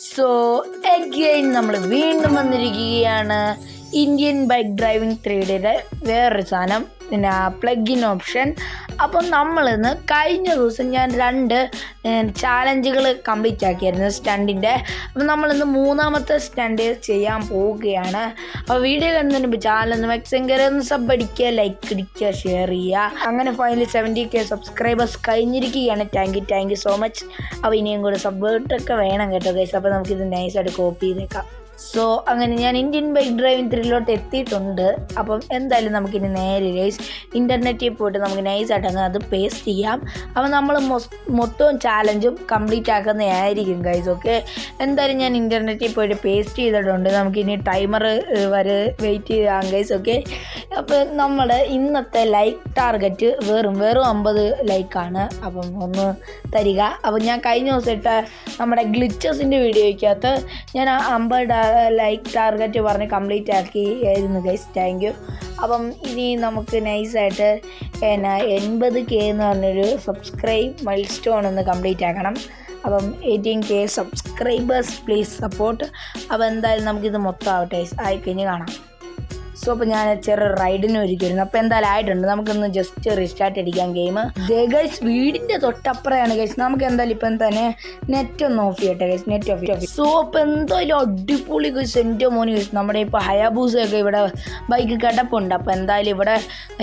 So again നമ്മൾ വീണ്ടും വന്നിരിക്കുകയാണ്. ഇന്ത്യൻ ബൈക്ക് ഡ്രൈവിംഗ് ത്രീഡിയുടെ വേറൊരു സാധനം. പിന്നെ പ്ലഗിൻ ഓപ്ഷൻ. അപ്പം നമ്മളിന്ന് കഴിഞ്ഞ ദിവസം ഞാൻ രണ്ട് ചാലഞ്ചുകൾ കംപ്ലീറ്റ് ആക്കിയായിരുന്നു സ്റ്റണ്ടിന്റെ. അപ്പം നമ്മളിന്ന് മൂന്നാമത്തെ സ്റ്റണ്ട് ചെയ്യാൻ പോവുകയാണ്. അപ്പോൾ വീഡിയോ കണ്ടതിന് മുമ്പ് ചാനലൊന്ന് മെക്സെങ്കര ഒന്ന് സബ് അടിക്കുക ലൈക്ക് അടിക്കുക ഷെയർ ചെയ്യുക. അങ്ങനെ ഫൈനലി സെവന്റി കെ സബ്സ്ക്രൈബേഴ്സ് കഴിഞ്ഞിരിക്കുകയാണ്. Thank you thank you so much അപ്പോൾ ഇനിയും കൂടെ സബ്ബേർട്ടൊക്കെ വേണം കേട്ടോ ഗൈസ് അപ്പോൾ നമുക്കിത് നൈസായിട്ട് കോപ്പി ചെയ്തേക്കാം. സോ അങ്ങനെ ഞാൻ ഇന്ത്യൻ ബൈക്ക് ഡ്രൈവിംഗ് ത്രില്ലോട്ട് എത്തിയിട്ടുണ്ട്. അപ്പം എന്തായാലും നമുക്കിനി നേരെ ഗൈസ് ഇന്റർനെറ്റിൽ പോയിട്ട് നമുക്ക് നൈസായിട്ട് അത് പേസ്റ്റ് ചെയ്യാം. അപ്പം നമ്മൾ മൊത്തവും ചാലഞ്ചും കംപ്ലീറ്റ് ആക്കുന്നതായിരിക്കും ഗൈസ് ഓക്കെ എന്തായാലും ഞാൻ ഇന്റർനെറ്റിൽ പോയിട്ട് പേസ്റ്റ് ചെയ്തിട്ടുണ്ട്. നമുക്കിനി ടൈമർ വരെ വെയിറ്റ് ചെയ്യാം ഗൈസ് ഓക്കെ അപ്പോൾ നമ്മുടെ ഇന്നത്തെ ലൈക്ക് ടാർഗറ്റ് വെറും വെറും അമ്പത് ലൈക്കാണ് അപ്പം ഒന്ന് തരിക. അപ്പം ഞാൻ കഴിഞ്ഞ ദിവസം ഇട്ട നമ്മുടെ ഗ്ലിച്ചസിന്റെ വീഡിയോയ്ക്കകത്ത് ഞാൻ ആ അമ്പത് ലൈക്ക് ടാർഗറ്റ് പറഞ്ഞ് കംപ്ലീറ്റ് ആക്കി ആയിരുന്നു ഗൈസ് താങ്ക് യു അപ്പം ഇനി നമുക്ക് നൈസായിട്ട് എന്നാ എൺപത് കെ എന്ന് പറഞ്ഞൊരു സബ്സ്ക്രൈബ് മൈൽ സ്റ്റോൺ ഒന്ന് കംപ്ലീറ്റ് ആക്കണം. അപ്പം eighteen K subscribers please support അപ്പോൾ എന്തായാലും നമുക്കിത് മൊത്തം ആവട്ടെ ആയിക്കഴിഞ്ഞ് കാണാം. സോ അപ്പോൾ ഞാൻ ചെറു റൈഡിന് ഒരുക്കിയിരുന്നു. അപ്പോൾ എന്തായാലും ആയിട്ടുണ്ട്. നമുക്കൊന്ന് ജസ്റ്റ് റീസ്റ്റാർട്ട് അടിക്കാം ഗെയിം ഗൈസ് വീടിന്റെ തൊട്ടപ്പുറയാണ് ഗൈസ് നമുക്ക് എന്തായാലും ഇപ്പം തന്നെ നെറ്റ് ഒന്ന് ഓഫ് ചെയ്യട്ടെ ഗൈസ് നെറ്റ് ഓഫ് ചെയ്യട്ടെ. സോ അപ്പോൾ എന്തായാലും അടിപൊളി ഗൈസ് എന്റെ മോന് ഗൈസ് നമ്മുടെ ഇപ്പോൾ ഹയാബൂസൊക്കെ ഇവിടെ ബൈക്ക് കിടപ്പുണ്ട്. അപ്പോൾ എന്തായാലും ഇവിടെ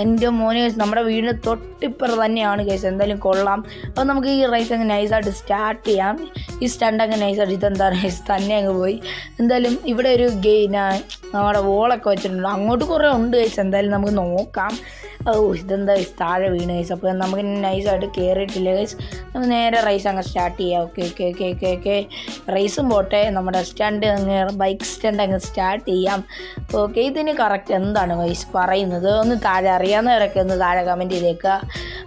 എന്റെ മോന് ഗൈസ് നമ്മുടെ വീടിന് തൊട്ടിപ്പുറ തന്നെയാണ് ഗൈസ് എന്തായാലും കൊള്ളാം. അപ്പോൾ നമുക്ക് ഈ റൈസ് അങ്ങ് നൈസായിട്ട് സ്റ്റാർട്ട് ചെയ്യാം. ഈ സ്റ്റണ്ട് അങ്ങ് നൈസായിട്ട് ഇതെന്താ റൈസ് തന്നെ അങ്ങ് പോയി. എന്തായാലും ഇവിടെ ഒരു ഗെയിൻ നമ്മുടെ വോളൊക്കെ വെച്ചിട്ടുണ്ട്. അങ്ങോട്ട് കുറേ ഉണ്ട് ഗൈസ്. എന്തായാലും നമുക്ക് നോക്കാം. ഓ ഇതെന്താ ഗൈസ് താഴെ വീണ് ഗൈസ് അപ്പോൾ നമുക്ക് നൈസായിട്ട് കയറിയിട്ടില്ല ഗൈസ് നമ്മൾ നേരെ റൈസ് അങ്ങ് സ്റ്റാർട്ട് ചെയ്യാം. Okay okay okay okay okay റൈസും പോട്ടെ. നമ്മുടെ സ്റ്റാൻഡ് അങ്ങ് ബൈക്ക് സ്റ്റാൻഡ് അങ്ങ് സ്റ്റാർട്ട് ചെയ്യാം. ഓക്കെ ഇതിന് കറക്റ്റ് എന്താണ് ഗൈസ് പറയുന്നത്? ഒന്ന് താഴെ അറിയാവുന്നവരൊക്കെ ഒന്ന് താഴെ കമന്റ് ചെയ്തേക്കുക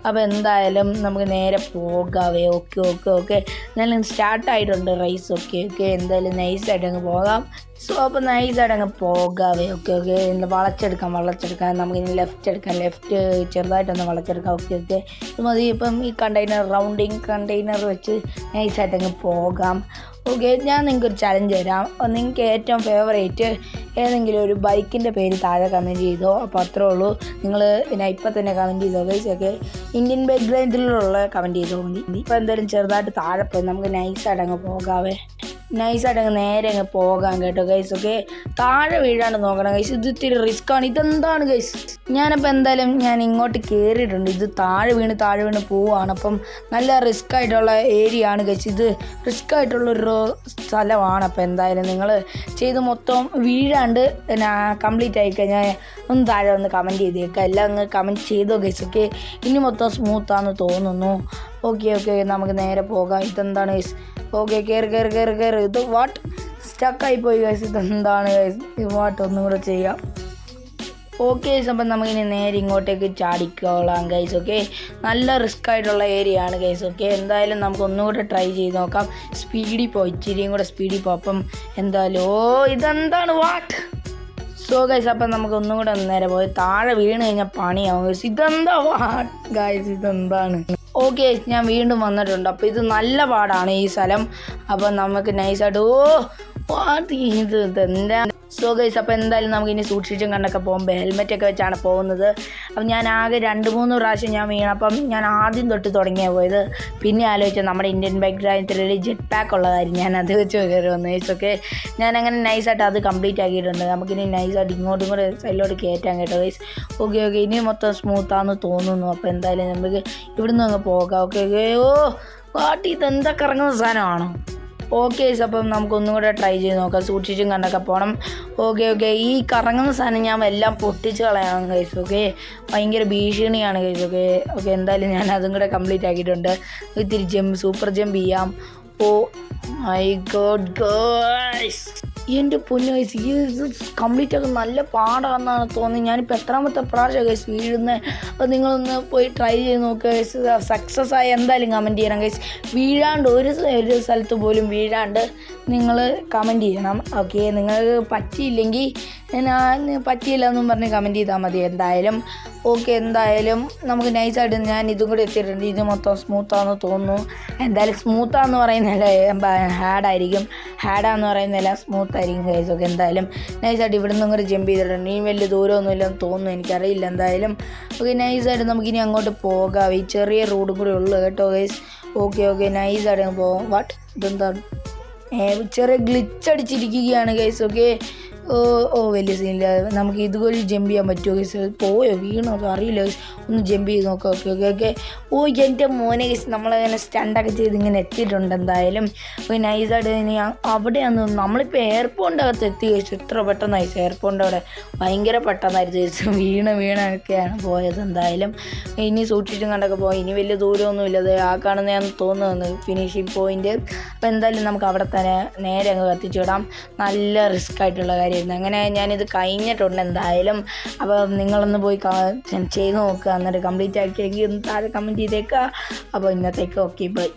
അപ്പോൾ എന്തായാലും നമുക്ക് നേരെ പോകാവേ. ഓക്കെ ഓക്കെ ഓക്കെ എന്തായാലും സ്റ്റാർട്ടായിട്ടുണ്ട് റൈസ് ഓക്കെ ഓക്കെ എന്തായാലും നൈസായിട്ട് അങ്ങ് പോകാം. സോ അപ്പോൾ നൈസായിട്ട് അങ്ങ് പോകാവേ. Okay okay വളച്ചെടുക്കാം വളച്ചെടുക്കാം. നമുക്ക് ഇനി ലെഫ്റ്റ് എടുക്കാം ലെഫ്റ്റ് ചെറുതായിട്ടൊന്ന് വളച്ചെടുക്കാം ഒക്കെ മതി. ഇപ്പം ഈ കണ്ടെയ്നർ റൗണ്ടിങ് കണ്ടെയ്നർ വെച്ച് നൈസായിട്ട് അങ്ങ് പോകാം. ഓക്കെ ഞാൻ നിങ്ങൾക്ക് ഒരു ചലഞ്ച് തരാം. നിങ്ങൾക്ക് ഏറ്റവും ഫേവറേറ്റ് ഏതെങ്കിലും ഒരു ബൈക്കിന്റെ പേര് താഴെ കമന്റ് ചെയ്തോ? അപ്പോൾ അത്രേ ഉള്ളൂ. നിങ്ങൾ പിന്നെ ഇപ്പം തന്നെ കമന്റ് ചെയ്തോ? ഗൈസൊക്കെ ഇന്ത്യൻ ബാക്ക്ഗ്രൗണ്ടിലുള്ള കമന്റ് ചെയ്തോ? മതി ഇപ്പോൾ എന്തായാലും ചെറുതായിട്ട് താഴെ പോയി. നമുക്ക് നൈസായിട്ട് അങ്ങ് പോകാവേ. നൈസായിട്ട് അങ്ങ് നേരെ അങ്ങ് പോകാം കേട്ടോ ഗൈസ് ഓക്കെ താഴെ വീഴാണ്ട് നോക്കണം ഗൈസ് ഇത് ഇത്തിരി റിസ്ക് ആണ്. ഇതെന്താണ് ഗൈസ് ഞാനപ്പോൾ എന്തായാലും ഞാൻ ഇങ്ങോട്ട് കയറിയിട്ടുണ്ട് ഇത് താഴെ വീണ് താഴെ വീണ് പോവാണ്. അപ്പം നല്ല റിസ്ക് ആയിട്ടുള്ള ഏരിയ ആണ് ഗൈസ് ഇത് റിസ്ക് ആയിട്ടുള്ളൊരു സ്ഥലമാണ്. അപ്പോൾ എന്തായാലും നിങ്ങൾ ചെയ്ത് മൊത്തം വീഴാണ്ട് കംപ്ലീറ്റ് ആയി കഴിഞ്ഞാൽ ഒന്ന് താഴെ ഒന്ന് കമന്റ് ചെയ്തേക്കുക എല്ലാം അങ്ങ് കമന്റ് ചെയ്തോ ഗൈസ് ഓക്കെ ഇനി മൊത്തം സ്മൂത്താന്ന് തോന്നുന്നു. ഓക്കെ ഓക്കെ നമുക്ക് നേരെ പോകാം. ഇതെന്താണ് ഗൈസ് ഓക്കെ കയറി കയറി കയറി കയറി ഇത് വാട്ട് സ്റ്റക്കായി പോയി ഗൈസ് ഇതെന്താണ് ഗൈസ് ഇത് വാട്ട് ഒന്നും കൂടെ ചെയ്യാം. ഓക്കെ അപ്പം നമുക്കിനി നേരെ ഇങ്ങോട്ടേക്ക് ചാടിക്കോളാം ഗൈസ് ഓക്കെ നല്ല റിസ്ക് ആയിട്ടുള്ള ഏരിയ ആണ് ഗൈസ് ഓക്കെ എന്തായാലും നമുക്ക് ഒന്നുകൂടെ ട്രൈ ചെയ്ത് നോക്കാം. സ്പീഡിൽ പോയി ഇച്ചിരിയും കൂടെ സ്പീഡിൽ പോകും അപ്പം എന്തായാലും ഓ ഇതെന്താണ് വാട്ട് സോ ഗൈസ് അപ്പം നമുക്ക് ഒന്നും കൂടെ നേരെ പോയി. താഴെ വീണ് കഴിഞ്ഞാൽ പണിയാവും ഗൈസ് ഇതെന്താ വാട്ട് ഗൈസ് ഇതെന്താണ്? ഓക്കെ ഞാൻ വീണ്ടും വന്നിട്ടുണ്ട്. അപ്പോൾ ഇത് നല്ല പാടാണ് ഈ സ്ഥലം. അപ്പം നമുക്ക് നൈസായിട്ട് ഓ ഇത് ഇതെന്താ? സോ ഗൈസ് അപ്പോൾ എന്തായാലും നമുക്ക് ഇനി സൂക്ഷിച്ചും കണ്ടൊക്കെ പോകുമ്പോൾ ഹെൽമെറ്റ് ഒക്കെ വെച്ചാണ് പോകുന്നത്. അപ്പം ഞാൻ ആകെ രണ്ട് മൂന്ന് പ്രാവശ്യം ഞാൻ വീണപ്പം ഞാൻ ആദ്യം തൊട്ട് തുടങ്ങിയ പോയത്. പിന്നെ ആലോചിച്ച നമ്മുടെ ഇന്ത്യൻ ബൈക്ക് ഡ്രൈവത്തിൽ ജെറ്റ് പാക്ക് ഉള്ളതായിരുന്നു. ഞാൻ അത് വെച്ച് കയറി വന്നു. ഓക്കെ ഞാൻ അങ്ങനെ നൈസായിട്ട് അത് കംപ്ലീറ്റ് ആക്കിയിട്ടുണ്ട്. നമുക്കിനി നൈസായിട്ട് ഇങ്ങോട്ടും കൂടെ സൈഡിലോട്ട് കയറ്റാൻ കേട്ടോ ഗൈസ് ഓക്കെ ഓക്കെ ഇനി മൊത്തം സ്മൂത്താന്ന് തോന്നുന്നു. അപ്പോൾ എന്തായാലും നമുക്ക് ഇവിടുന്ന് അങ്ങ് പോകാം. ഓക്കെ ഓക്കെ ഓ കാട്ടി ഇതെന്തൊക്കെ കറങ്ങുന്ന സാധനമാണോ? ഓക്കെ അപ്പം നമുക്കൊന്നും കൂടെ ട്രൈ ചെയ്ത് നോക്കാം. സൂക്ഷിച്ചും കണ്ടൊക്കെ പോകണം ഓക്കെ ഓക്കെ ഈ കറങ്ങുന്ന സാധനം ഞാൻ എല്ലാം പൊട്ടിച്ച് കളയാണ് കൈസ് ഓക്കെ ഭയങ്കര ഭീഷണിയാണ് കൈസ് ഓക്കെ ഓക്കെ എന്തായാലും ഞാൻ അതും കൂടെ കംപ്ലീറ്റ് ആക്കിയിട്ടുണ്ട്. ഇത്തിരി ജമ്പ് സൂപ്പർ ജമ്പ് ചെയ്യാം. ഓ മൈ ഗോഡ് ഗേൾസ് എന്റെ പൊന്നു ഗൈസ് ഈ ഇത് കംപ്ലീറ്റ് ഒക്കെ നല്ല പാടാണെന്നാണ് തോന്നുന്നത്. ഞാനിപ്പോൾ എത്രാമത്തെ പ്രാവശ്യം ഗൈസ് വീഴുന്നത് അപ്പോൾ നിങ്ങളൊന്ന് പോയി ട്രൈ ചെയ്ത് നോക്കുക ഗൈസ് സക്സസ് ആയി എന്തായാലും കമന്റ് ചെയ്യണം ഗൈസ് വീഴാണ്ട് ഒരു ഒരു സ്ഥലത്ത് പോലും വീഴാണ്ട് നിങ്ങൾ കമന്റ് ചെയ്യണം. ഓക്കെ നിങ്ങൾക്ക് പറ്റിയില്ലെങ്കിൽ ഞാൻ പറ്റിയില്ല എന്നും പറഞ്ഞ് കമന്റ് ചെയ്താൽ മതി. എന്തായാലും ഓക്കെ എന്തായാലും നമുക്ക് നൈസായിട്ട് ഞാൻ ഇതും കൂടി എത്തിയിട്ടുണ്ട്. ഇത് മൊത്തം സ്മൂത്താന്ന് തോന്നുന്നു. എന്തായാലും സ്മൂത്താന്ന് പറയുന്നില്ല ഹാഡായിരിക്കും ഹാഡാന്ന് പറയുന്നില്ല സ്മൂത്ത് ആയിരിക്കും. ഗൈസ് ഓക്കെ എന്തായാലും നൈസായിട്ട് ഇവിടെ നിന്നും കൂടി ജമ്പ് ചെയ്തിട്ടുണ്ട്. ഇനി വലിയ ദൂരമൊന്നും ഇല്ലെന്ന് തോന്നുന്നു. എനിക്കറിയില്ല എന്തായാലും. ഓക്കെ നൈസായിട്ട് നമുക്കിനി അങ്ങോട്ട് പോകാം. ഈ ചെറിയ റോഡും കൂടി ഉള്ളു കേട്ടോ ഗൈസ് ഓക്കെ ഓക്കെ നൈസായിട്ട് പോകാം. വാട്ട് ഇതെന്താണ്? ചെറിയ ഗ്ലിച്ച് അടിച്ചിരിക്കുകയാണ് ഗൈസ് ഓക്കെ? ഓ വലിയ സീനില്ല നമുക്ക് ഇതുവഴി ജമ്പ് ചെയ്യാൻ പറ്റുമോ? ഗൈസ് പോയോ? വീണോ? അറിയില്ല. ഒന്ന് ജമ്പ് ചെയ്ത് നോക്കാം. Okay okay okay. ഓ എന്റെ മോനെ ഗൈസ് നമ്മളങ്ങനെ സ്റ്റണ്ടൊക്കെ ചെയ്ത് ഇങ്ങനെ എത്തിയിട്ടുണ്ട് എന്തായാലും. നൈസായിട്ട് ഇനി അവിടെയാണ് നമ്മളിപ്പോൾ എയർപോർട്ടിന്റെ അകത്ത് എത്തി കഴിച്ചു ഇത്ര പെട്ടെന്നായി എയർപോർട്ടിന്റെ അവിടെ ഭയങ്കര പെട്ടെന്നായിരുന്നു ചേച്ചി വീണ് വീണൊക്കെയാണ് പോയത് എന്തായാലും. ഇനി സൂക്ഷിച്ചും കണ്ടൊക്കെ പോയി ഇനി വലിയ ദൂരമൊന്നുമില്ല. അത് ആ കാണുന്നതാണെന്ന് തോന്നുന്നു ഫിനിഷിംഗ് പോയിന്റ് അപ്പോൾ എന്തായാലും നമുക്ക് അവിടെ തന്നെ നേരെ അങ്ങ് കത്തിച്ചു വിടാം. നല്ല റിസ്ക് ആയിട്ടുള്ള കാര്യമായിരുന്നു അങ്ങനെ ഞാനിത് കഴിഞ്ഞിട്ടുണ്ട് എന്തായാലും. അപ്പം നിങ്ങളൊന്ന് പോയി ചെയ്ത് നോക്കുക എന്നിട്ട് കംപ്ലീറ്റ് ആക്കിയെങ്കിൽ ഒന്ന് താഴെ കമന്റ് ചെയ്തേക്കുക അപ്പോൾ ഇന്നത്തേക്ക് ഓക്കെ ബൈ